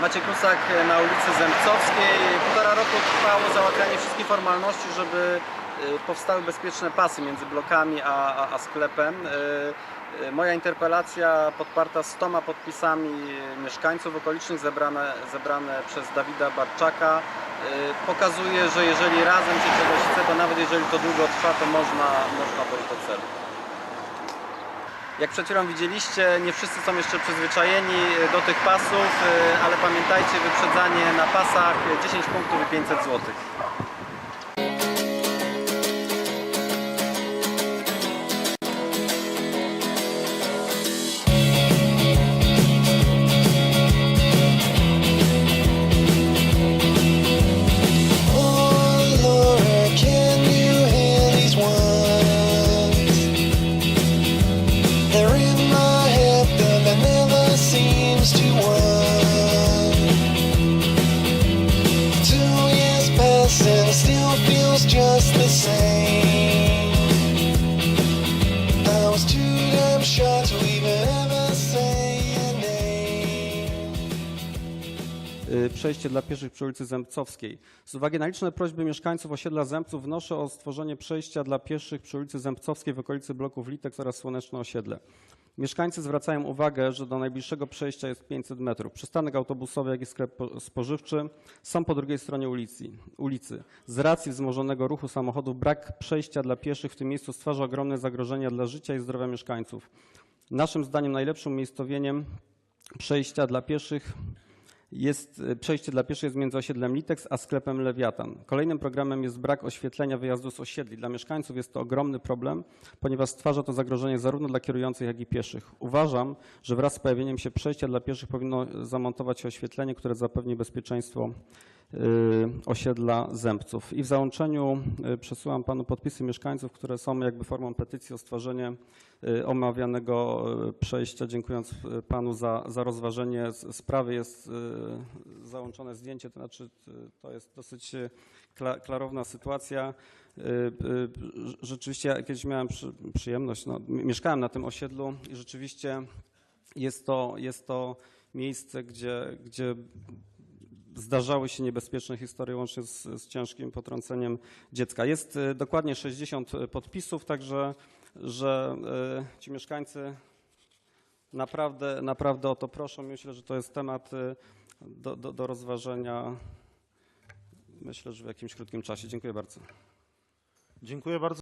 Maciek Rusak na ulicy Zębcowskiej. Półtora roku trwało załatwianie wszystkich formalności, żeby y, powstały bezpieczne pasy między blokami a, a, a sklepem. Y, Moja interpelacja podparta 100 podpisami mieszkańców okolicznych zebrane, zebrane przez Dawida Barczaka pokazuje, że jeżeli razem się czegoś chce, to nawet jeżeli to długo trwa, to można, można dojść do celu. Jak przed chwilą widzieliście, nie wszyscy są jeszcze przyzwyczajeni do tych pasów, y, ale pamiętajcie, wyprzedzanie na pasach 10 punktów i 500 zł. Y, Przejście dla pieszych przy ulicy Zębcowskiej. Z uwagi na liczne prośby mieszkańców osiedla Zębców wnoszę o stworzenie przejścia dla pieszych przy ulicy Zębcowskiej w okolicy bloków Litek oraz Słoneczne Osiedle. Mieszkańcy zwracają uwagę, że do najbliższego przejścia jest 500 metrów. Przystanek autobusowy, jak i sklep po- spożywczy są po drugiej stronie ulicy. ulicy. Z racji wzmożonego ruchu samochodów brak przejścia dla pieszych w tym miejscu stwarza ogromne zagrożenia dla życia i zdrowia mieszkańców. Naszym zdaniem najlepszym umiejscowieniem przejścia dla pieszych jest, e, przejście dla pieszych między osiedlem Litex a sklepem Lewiatan. Kolejnym programem jest brak oświetlenia wyjazdu z osiedli. Dla mieszkańców jest to ogromny problem, ponieważ stwarza to zagrożenie zarówno dla kierujących, jak i pieszych. Uważam, że wraz z pojawieniem się przejścia dla pieszych powinno zamontować się oświetlenie, które zapewni bezpieczeństwo osiedla Zębców. I w załączeniu y, przesyłam panu podpisy mieszkańców, które są jakby formą petycji o stworzenie y, omawianego y, przejścia. Dziękując y, panu za, za rozważenie sprawy jest y, załączone zdjęcie, to znaczy y, to jest dosyć y, kla, klarowna sytuacja. Y, y, rz- Rzeczywiście ja kiedyś miałem przy, przyjemność, no, mieszkałem na tym osiedlu i rzeczywiście jest to, jest to miejsce, gdzie, gdzie zdarzały się niebezpieczne historie łącznie z, z ciężkim potrąceniem dziecka. Jest y, dokładnie 60 podpisów, także że y, ci mieszkańcy naprawdę, naprawdę o to proszą. Myślę, że to jest temat y, do, do, do rozważenia. Myślę, że w jakimś krótkim czasie. Dziękuję bardzo. Dziękuję bardzo.